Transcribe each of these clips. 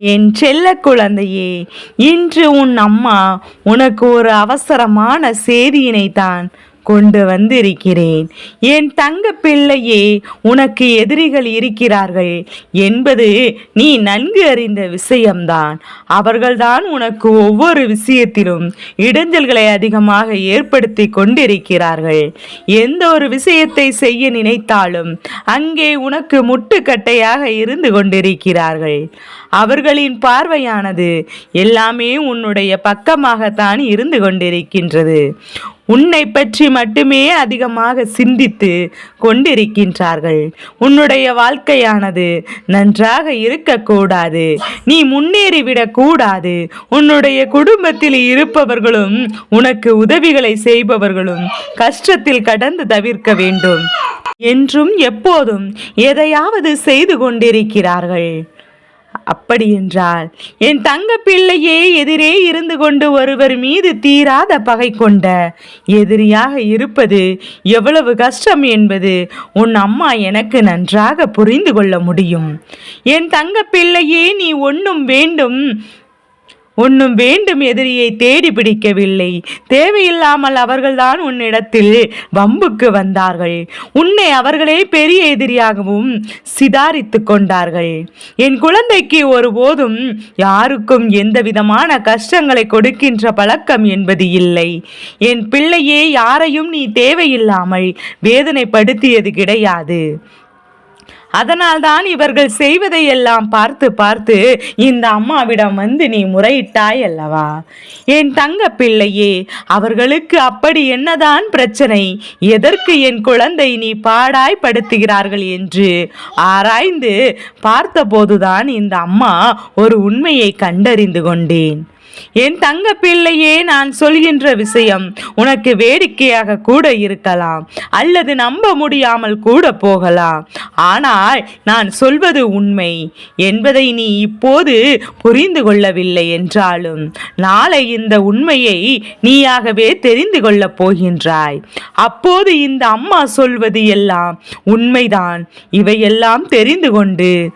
என் செல்ல குழந்தையே இன்று உன் அம்மா உனக்கு ஒரு அவசரமான செய்தியினை தான் கொண்டு வந்திருக்கிறேன். என் தங்க பிள்ளையே உனக்கு எதிரிகள் இருக்கிறார்கள். என்பது நீ நன்கு அறிந்த விஷயம்தான். அவர்கள்தான் உனக்கு ஒவ்வொரு விஷயத்திலும் இடைஞ்சல்களை அதிகமாக ஏற்படுத்தி கொண்டிருக்கிறார்கள். எந்த ஒரு விஷயத்தை செய்ய நினைத்தாலும் அங்கே உனக்கு முட்டுக்கட்டையாக இருந்து கொண்டிருக்கிறார்கள். அவர்களின் பார்வையானது எல்லாமே உன்னுடைய பக்கமாகத்தான் இருந்து கொண்டிருக்கின்றது. உன்னை பற்றி மட்டுமே அதிகமாக சிந்தித்து கொண்டிருக்கின்றார்கள். உன்னுடைய வாழ்க்கையானது நன்றாக இருக்கக்கூடாது. நீ முன்னேறிவிடக் கூடாது உன்னுடைய குடும்பத்தில் இருப்பவர்களும் உனக்கு உதவிகளை செய்பவர்களும் கஷ்டத்தில் கடந்து தவிர்க்க வேண்டும். என்றும் எப்போதும் எதையாவது செய்து கொண்டிருக்கிறார்கள். அப்படியென்றால் என் தங்க பிள்ளையே எதிரே இருந்து கொண்டு ஒருவர் மீது தீராத பகை கொண்ட எதிரியாக இருப்பது எவ்வளவு கஷ்டம் என்பது உன் அம்மா எனக்கு நன்றாக புரிந்து கொள்ள முடியும். என் தங்க பிள்ளையே நீ ஒன்றும் வேண்டும். உன்னும் வேண்டும் எதிரியை தேடி பிடிக்கவில்லை. தேவையில்லாமல் அவர்கள்தான் உன்னிடத்தில் வம்புக்கு வந்தார்கள். உன்னை அவர்களே பெரிய எதிரியாகவும் சிதாரித்து கொண்டார்கள். என் குழந்தைக்கு ஒருபோதும் யாருக்கும் எந்த விதமான கஷ்டங்களை கொடுக்கின்ற பழக்கம் என்பது இல்லை. என் பிள்ளையே யாரையும் நீ தேவையில்லாமல் வேதனைப்படுத்தியது கிடையாது. அதனால்தான் இவர்கள் செய்வதை எல்லாம் பார்த்து பார்த்து இந்த அம்மாவிடம் வந்து நீ முறையிட்டாய் அல்லவா? என் தங்க பிள்ளையே அவர்களுக்கு அப்படி என்னதான் பிரச்சனை? எதற்கு என் குழந்தை நீ பாடாய் படுத்துகிறார்கள் என்று ஆராய்ந்து பார்த்தபோதுதான் இந்த அம்மா ஒரு உண்மையை கண்டறிந்து கொண்டேன். என் தங்க பிள்ளையே நான் சொல்கின்ற விஷயம் உனக்கு வேடிக்கையாக கூட இருக்கலாம் அல்லது நம்ப முடியாமல் கூட போகலாம். ஆனால் நான் சொல்வது உண்மை. என்பதை நீ இப்போது புரிந்து கொள்ளவில்லை என்றாலும் நாளை இந்த உண்மையை நீயாகவே தெரிந்து கொள்ளப் போகின்றாய். அப்போது இந்த அம்மா சொல்வது எல்லாம் உண்மைதான். இவையெல்லாம் தெரிந்து கொண்டு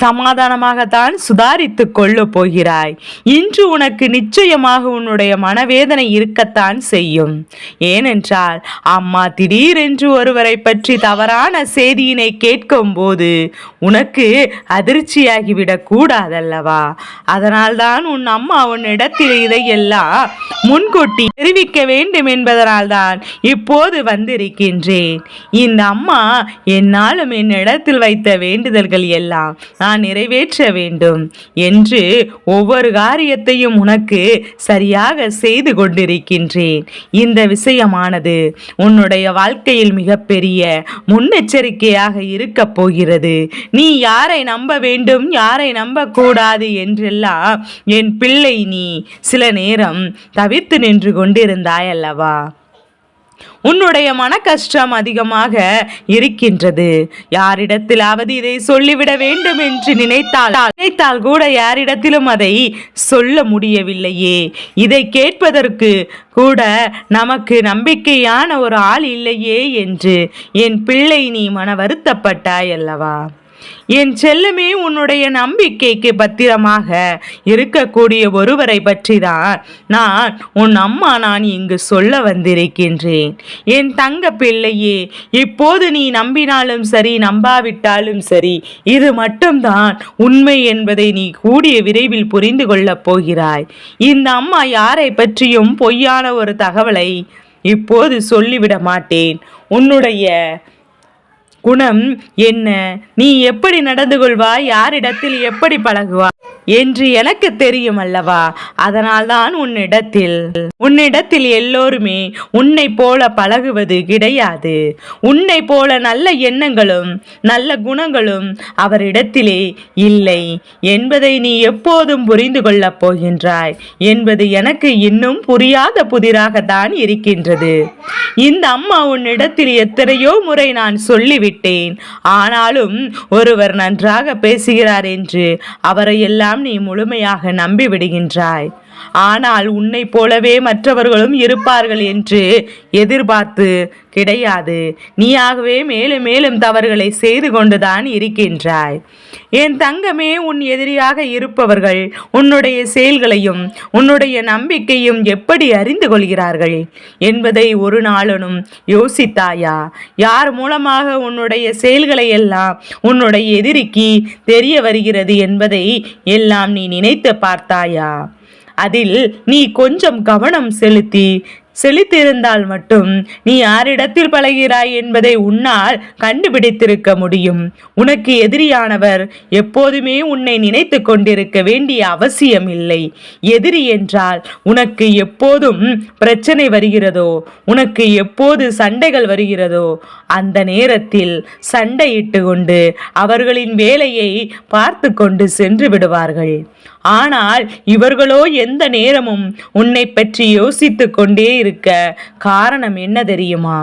சமாதானமாகத்தான் சுதாரித்துக் கொள்ளப் போகிறாய். இன்று உனக்கு நிச்சயமாக உன்னுடைய மனவேதனை இருக்கத்தான் செய்யும். ஏனென்றால் அம்மா திடீரென்று ஒருவரை பற்றி தவறான செய்தியினை கேட்கும் போது உனக்கு அதிர்ச்சியாகிவிடக் கூடாதல்லவா? அதனால்தான் உன் அம்மா உன்னிடத்தில் இதையெல்லாம் முன்கூட்டி தெரிவிக்க வேண்டும் என்பதனால்தான் இப்போது வந்திருக்கின்றேன். இந்த அம்மா என்னாலும் என்னிடத்தில் வைத்த வேண்டுதல்கள் எல்லாம் நான் நிறைவேற்ற வேண்டும் என்று ஒவ்வொரு காரியத்தையும் உனக்கு சரியாக செய்து கொண்டிருக்கின்றேன். இந்த விஷயமானது உன்னுடைய வாழ்க்கையில் மிகப்பெரிய முன்னெச்சரிக்கையாக இருக்கப் போகிறது. நீ யாரை நம்ப வேண்டும் யாரை நம்பக்கூடாது என்றெல்லாம் என் பிள்ளை நீ சில நேரம் தவிர்த்து நின்று கொண்டிருந்தாய் அல்லவா உன்னுடைய மன கஷ்டம் அதிகமாக இருக்கின்றது. யாரிடத்திலாவது இதை சொல்லிவிட வேண்டும் என்று நினைத்தால் நினைத்தால் கூட யாரிடத்திலும் அதை சொல்ல முடியவில்லையே. இதை கேட்பதற்கு கூட நமக்கு நம்பிக்கையான ஒரு ஆள் இல்லையே என்று என் பிள்ளை நீ மன வருத்தப்பட்டாய் அல்லவா? என் செல்லுமே உன்னுடைய நம்பிக்கைக்கு பத்திரமாக இருக்கக்கூடிய ஒருவரை பற்றி தான் நான் உன் அம்மா நான் இங்கு சொல்ல வந்திருக்கின்றேன். என் தங்க பிள்ளையே இப்போது நீ நம்பினாலும் சரி நம்பாவிட்டாலும் சரி இது மட்டும்தான் உண்மை என்பதை நீ கூடிய விரைவில் புரிந்து கொள்ளப் போகிறாய். இந்த அம்மா யாரை பற்றியும் பொய்யான ஒரு தகவலை இப்போது சொல்லிவிட மாட்டேன். உன்னுடைய குணம் என்ன? நீ எப்படி நடந்து கொள்வாய்? யாரிடத்தில் எப்படி பழகுவாய்? என்று எனக்கு தெரியும் அல்லவா அதனால்தான் உன்னிடத்தில் உன்னிடத்தில் எல்லோருமே உன்னை போல பழகுவது கிடையாது. உன்னை போல நல்ல எண்ணங்களும் நல்ல குணங்களும் அவரிடத்திலே இல்லை என்பதை நீ எப்போதும் புரிந்து கொள்ளப் போகின்றாய். என்பது எனக்கு இன்னும் புரியாத புதிராகத்தான் இருக்கின்றது. இந்த அம்மா உன்னிடத்தில் எத்தனையோ முறை நான் சொல்லிவிட்டேன். ஆனாலும் ஒருவர் நன்றாக பேசுகிறார் என்று அவரை எல்லாம் நீ முழுமையாக நம்பிவிடுகின்றாய். ஆனால் உன்னைப் போலவே மற்றவர்களும் இருப்பார்கள் என்று எதிர்பார்த்து கிடையாது. நீயாகவே மேலும் மேலும் தவறுகளை செய்து கொண்டுதான் இருக்கின்றாய். என் தங்கமே உன் எதிரியாக இருப்பவர்கள் உன்னுடைய செயல்களையும் உன்னுடைய நம்பிக்கையும் எப்படி அறிந்து கொள்கிறார்கள் என்பதை ஒரு நாளனும் யோசித்தாயா? யார் மூலமாக உன்னுடைய செயல்களை எல்லாம் உன்னுடைய எதிரிக்கு தெரிய வருகிறது என்பதை எல்லாம் நீ நினைத்து பார்த்தாயா? அதில் நீ கொஞ்சம் கவனம் செலுத்தி. செலுத்தியிருந்தால் மட்டும் நீ யாரிடத்தில் பழகிறாய் என்பதை உன்னால் கண்டுபிடித்திருக்க முடியும். உனக்கு எதிரியானவர் எப்போதுமே உன்னை நினைத்து கொண்டிருக்க வேண்டிய அவசியம் இல்லை. எதிரி என்றால் உனக்கு எப்போதும் பிரச்சனை வருகிறதோ உனக்கு எப்போது சண்டைகள் வருகிறதோ அந்த நேரத்தில் சண்டையிட்டு கொண்டு அவர்களின் வேலையை பார்த்து கொண்டு சென்று விடுவார்கள். ஆனால் இவர்களோ எந்த நேரமும் உன்னை பற்றி யோசித்து கொண்டே இருக்க காரணம் என்ன தெரியுமா?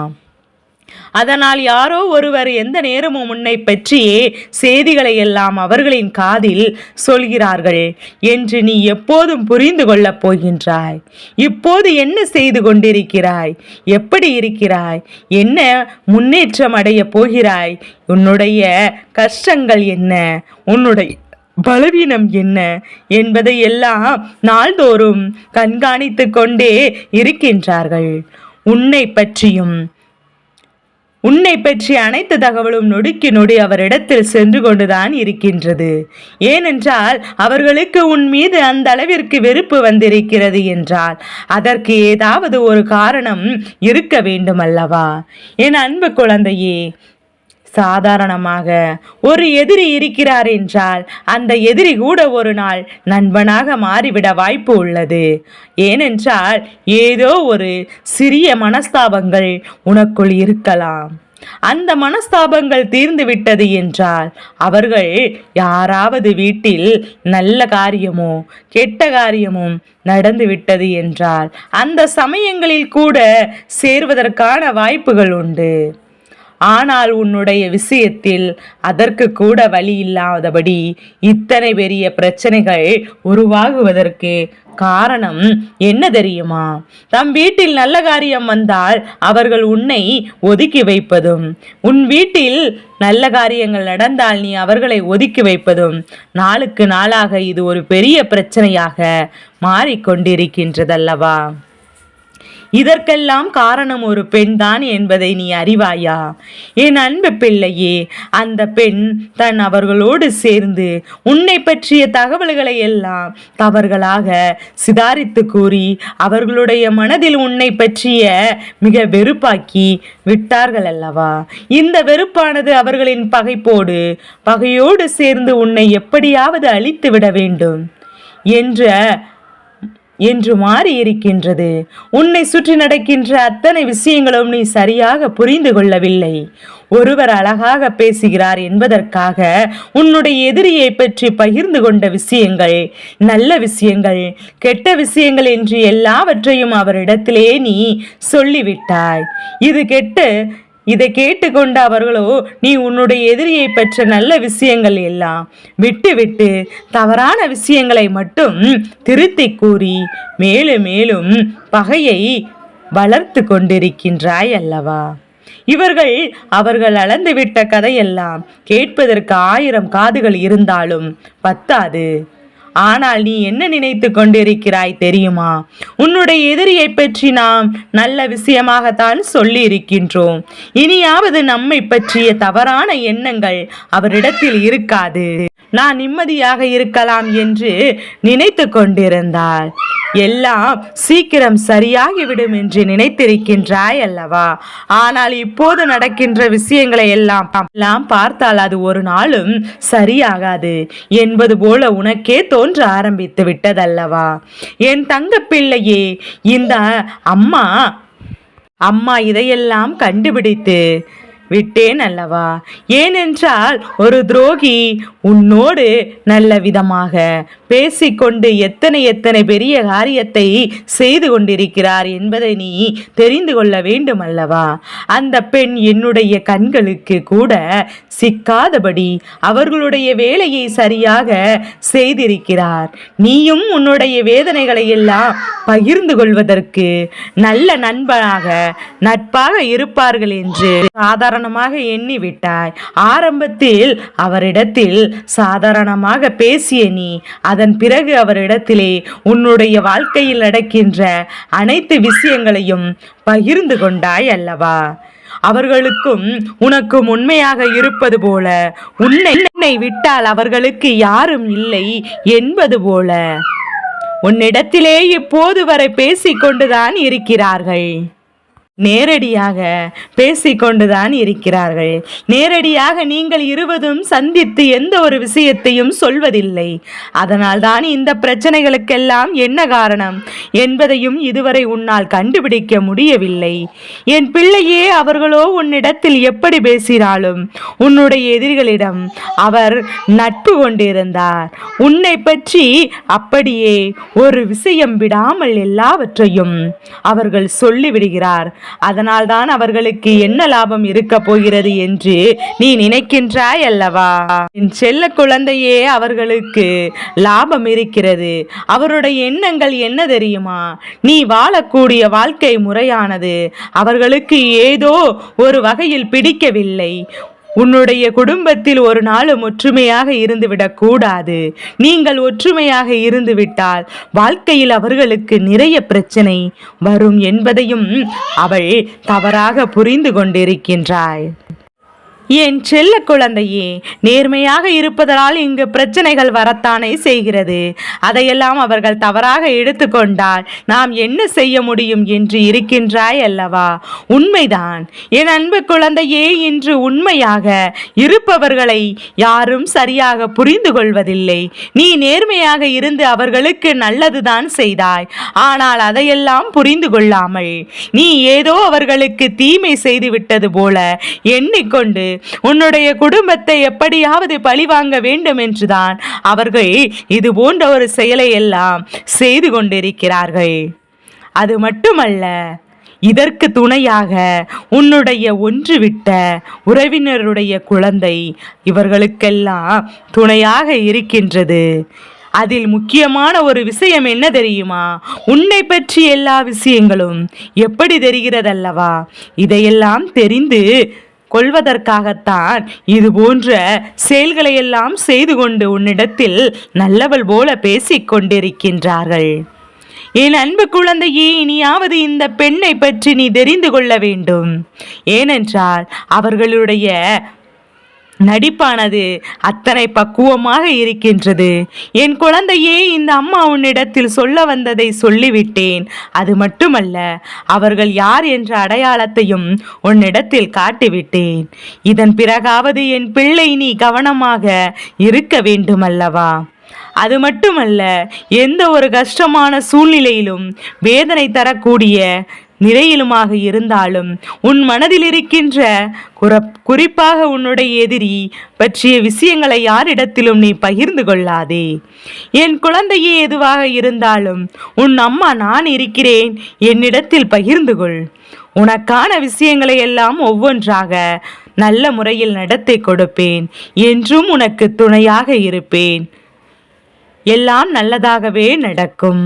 அதனால் யாரோ ஒருவர் எந்த நேரமும் உன்னை பற்றியே செய்திகளை எல்லாம் அவர்களின் காதில் சொல்கிறார்கள் என்று நீ எப்போதும் புரிந்து கொள்ளப் போகின்றாய். இப்போது என்ன செய்து கொண்டிருக்கிறாய்? எப்படி இருக்கிறாய்? என்ன முன்னேற்றம் அடைய போகிறாய்? உன்னுடைய கஷ்டங்கள் என்ன? உன்னுடைய பலவீனம் என்ன என்பதை எல்லாம் நாள்தோறும் கண்காணித்து கொண்டே இருக்கின்றார்கள். உன்னை பற்றியும் உன்னை பற்றிய அனைத்து தகவலும் நொடிக்கு நொடி அவரிடத்தில் சென்று கொண்டுதான் இருக்கின்றது. ஏனென்றால் அவர்களுக்கு உன் மீது அந்த அளவிற்கு வெறுப்பு வந்திருக்கிறது என்றால் அதற்கு ஏதாவது ஒரு காரணம் இருக்க வேண்டும் அல்லவா என் அன்பு குழந்தையே சாதாரணமாக ஒரு எதிரி இருக்கிறார் என்றால் அந்த எதிரி கூட ஒரு நாள் நண்பனாக மாறிவிட வாய்ப்பு உள்ளது. ஏனென்றால் ஏதோ ஒரு சிறிய மனஸ்தாபங்கள் உனக்குள் இருக்கலாம். அந்த மனஸ்தாபங்கள் தீர்ந்து விட்டது என்றால் அவர்கள் யாராவது வீட்டில் நல்ல காரியமோ கெட்ட காரியமும் நடந்து விட்டது என்றால் அந்த சமயங்களில் கூட சேர்வதற்கான வாய்ப்புகள் உண்டு. ஆனால் உன்னுடைய விஷயத்தில் அதற்கு கூட வழி இல்லாதபடி இத்தனை பெரிய பிரச்சனைகள் உருவாகுவதற்கு காரணம் என்ன தெரியுமா? தம் வீட்டில் நல்ல காரியம் வந்தால் அவர்கள் உன்னை ஒதுக்கி வைப்பதும் உன் வீட்டில் நல்ல காரியங்கள் நடந்தால் நீ அவர்களை ஒதுக்கி வைப்பதும் நாளுக்கு நாளாக இது ஒரு பெரிய பிரச்சனையாக மாறிக்கொண்டிருக்கின்றதல்லவா? இதற்கெல்லாம் காரணம் ஒரு பெண் தான் என்பதை நீ அறிவாயா? என் அன்பு பிள்ளையே அந்த பெண் தன் அவர்களோடு சேர்ந்து உன்னை பற்றிய தகவல்களை எல்லாம் தவறுகளாக சிதாரித்து கூறி அவர்களுடைய மனதில் உன்னை பற்றிய மிக வெறுப்பாக்கி விட்டார்கள் அல்லவா? இந்த வெறுப்பானது அவர்களின் பகைப்போடு பகையோடு சேர்ந்து உன்னை எப்படியாவது அழித்து விட வேண்டும். என்ற என்று மாறி இருக்கின்றது உன்னை சுற்றி நடக்கின்ற அத்தனை விஷயங்களும் நீ சரியாக புரிந்து கொள்ளவில்லை. ஒருவர் அழகாக பேசுகிறார் என்பதற்காக உன்னுடைய எதிரியை பற்றி பகிர்ந்து கொண்ட விஷயங்கள் நல்ல விஷயங்கள் கெட்ட விஷயங்கள் என்று எல்லாவற்றையும் அவரிடத்திலே நீ சொல்லிவிட்டாய். இது கெட்டு இதை கேட்டுக்கொண்ட அவர்களோ நீ உன்னுடைய எதிரியை பெற்ற நல்ல விஷயங்கள் எல்லாம் விட்டுவிட்டு தவறான விஷயங்களை மட்டும் திருத்தி கூறி மேலும் மேலும் பகையை வளர்த்து கொண்டிருக்கின்றாய் அல்லவா? இவர்கள் அவர்கள் அளந்துவிட்ட கதையெல்லாம் கேட்பதற்கு ஆயிரம் காதுகள் இருந்தாலும் பத்தாது. ஆனால் நீ என்ன நினைத்து கொண்டிருக்கிறாய் தெரியுமா? உன்னுடைய எதிரியை பற்றி நாம் நல்ல விஷயமாகத்தான் சொல்லி இருக்கின்றோம் இனியாவது நம்மை பற்றிய தவறான எண்ணங்கள் அவரிடத்தில் இருக்காது. நான் நிம்மதியாக இருக்கலாம் என்று நினைத்து கொண்டிருந்தாள். எல்லாம் சீக்கிரம் சரியாகிவிடும் என்று நினைத்திருக்கின்றாய் அல்லவா? ஆனால் இப்போது நடக்கின்ற விஷயங்களை எல்லாம் எல்லாம் பார்த்தால் அது ஒரு நாளும் சரியாகாது என்பது போல உனக்கே தோன்ற ஆரம்பித்து விட்டதல்லவா? என் தங்க பிள்ளையே இந்த அம்மா அம்மா இதையெல்லாம் கண்டுபிடித்து விட்டேன் அல்லவா? ஏனென்றால் ஒரு துரோகி உன்னோடு நல்ல விதமாக பேசிக்கொண்டு எத்தனை எத்தனை பெரிய காரியத்தை செய்து கொண்டிருக்கிறார் என்பதை நீ தெரிந்து கொள்ள வேண்டும் அல்லவா? அந்த பெண் என்னுடைய கண்களுக்கு கூட சிக்காதபடி அவர்களுடைய வேலையை சரியாக செய்திருக்கிறார். நீயும் உன்னுடைய வேதனைகளை எல்லாம் பகிர்ந்து கொள்வதற்கு நல்ல நண்பனாக நட்பாக இருப்பார்கள் என்று சாதாரணமாக எண்ணி விட்டாய் ஆரம்பத்தில் அவரிடத்தில் சாதாரணமாக பேசிய நீ அதன் பிறகு அவரிடத்திலே உன்னுடைய வாழ்க்கையில் நடக்கின்ற அனைத்து விஷயங்களையும் பகிர்ந்து கொண்டாய் அல்லவா? அவர்களுக்கும் உனக்கும் உண்மையாக இருப்பது போல உன்னை உன்னை விட்டால் அவர்களுக்கு யாரும் இல்லை என்பது போல. உன்னிடத்திலே இப்போது வரை பேசிக்கொண்டுதான் இருக்கிறார்கள். நேரடியாக பேசிக்கொண்டுதான் இருக்கிறார்கள். நேரடியாக நீங்கள் இருவதும் சந்தித்து எந்த ஒரு விஷயத்தையும் சொல்வதில்லை. அதனால்தான் இந்த பிரச்சனைகளுக்கெல்லாம் என்ன காரணம்? என்பதையும் இதுவரை உன்னால் கண்டுபிடிக்க முடியவில்லை. என் பிள்ளையே அவர்களோ உன்னிடத்தில் எப்படி பேசினாலும் உன்னுடைய எதிரிகளிடம் அவர் நட்பு கொண்டிருந்தார். உன்னை பற்றி அப்படியே ஒரு விஷயம் விடாமல் எல்லாவற்றையும் அவர்கள் சொல்லிவிடுகிறார். அதனால்தான் அவர்களுக்கு என்ன லாபம் இருக்க போகிறது என்று நீ நினைக்கின்றாய் அல்லவா? என் செல்ல குழந்தையே அவர்களுக்கு லாபம் இருக்கிறது. அவருடைய எண்ணங்கள் என்ன தெரியுமா? நீ வாழக்கூடிய வாழ்க்கை முறையானது. அவர்களுக்கு ஏதோ ஒரு வகையில் பிடிக்கவில்லை. உன்னுடைய குடும்பத்தில் ஒரு நாளும் ஒற்றுமையாக இருந்துவிடக் கூடாது. நீங்கள் ஒற்றுமையாக இருந்துவிட்டால் வாழ்க்கையில் அவர்களுக்கு நிறைய பிரச்சனை வரும் என்பதையும் அவள் தவறாக புரிந்து கொண்டிருக்கின்றாய் என் செல்ல குழந்தையே நேர்மையாக இருப்பதனால் இங்கு பிரச்சனைகள் வரத்தானே செய்கிறது. அதையெல்லாம் அவர்கள் தவறாக எடுத்துக்கொண்டால் நாம் என்ன செய்ய முடியும் என்று இருக்கின்றாய் அல்லவா? உண்மைதான். என் அன்பு குழந்தையே இன்று உண்மையாக இருப்பவர்களை யாரும் சரியாக புரிந்து கொள்வதில்லை. நீ நேர்மையாக இருந்து அவர்களுக்கு நல்லதுதான் செய்தாய். ஆனால் அதையெல்லாம் புரிந்து கொள்ளாமல் நீ ஏதோ அவர்களுக்கு தீமை செய்து விட்டது போல எண்ணிக்கொண்டு உன்னுடைய குடும்பத்தை எப்படியாவது பழிவாங்க வேண்டும் என்றுதான் அவர்கள் இது போன்ற ஒரு செயலை எல்லாம் செய்து கொண்டிருக்கிறார்கள். அது மட்டுமல்ல இதற்கு துணையாக உன்னுடைய ஒன்றுவிட்ட உறவினருடைய குழந்தை இவர்களுக்கெல்லாம் துணையாக இருக்கின்றது. அதில் முக்கியமான ஒரு விஷயம் என்ன தெரியுமா? உன்னை பற்றி எல்லா விஷயங்களும் எப்படி தெரிகிறதல்லவா? இதையெல்லாம் தெரிந்து கொள்வதற்காகத்தான் இது போன்ற செயல்களையெல்லாம் செய்து கொண்டு உன்னிடத்தில் நல்லவள் போல பேசிக் கொண்டிருக்கின்றார்கள். என் அன்பு குழந்தையே இனியாவது இந்த பெண்ணை பற்றி நீ தெரிந்து கொள்ள வேண்டும். ஏனென்றால் அவர்களுடைய நடிப்பானது அத்தனை பக்குவமாக இருக்கின்றது. என் குழந்தையே இந்த அம்மா உன்னிடத்தில் சொல்ல வந்ததை சொல்லிவிட்டேன். அது மட்டுமல்ல அவர்கள் யார் என்ற அடையாளத்தையும் உன்னிடத்தில் காட்டிவிட்டேன். இதன் பிறகாவது என் பிள்ளை நீ கவனமாக இருக்க வேண்டுமல்லவா? அது மட்டுமல்ல எந்த ஒரு கஷ்டமான சூழ்நிலையிலும் வேதனை தரக்கூடிய நிறையிலுமாக இருந்தாலும் உன் மனதில் இருக்கின்ற குற குறிப்பாக உன்னுடைய எதிரி பற்றிய விஷயங்களை யாரிடத்திலும் நீ பகிர்ந்து கொள்ளாதே. என் குழந்தையே எதுவாக இருந்தாலும் உன் அம்மா நான் இருக்கிறேன் என்னிடத்தில் பகிர்ந்து கொள். உனக்கான விஷயங்களை எல்லாம் ஒவ்வொன்றாக நல்ல முறையில் நடத்தி கொடுப்பேன் என்றும் உனக்கு துணையாக இருப்பேன். எல்லாம் நல்லதாகவே நடக்கும்.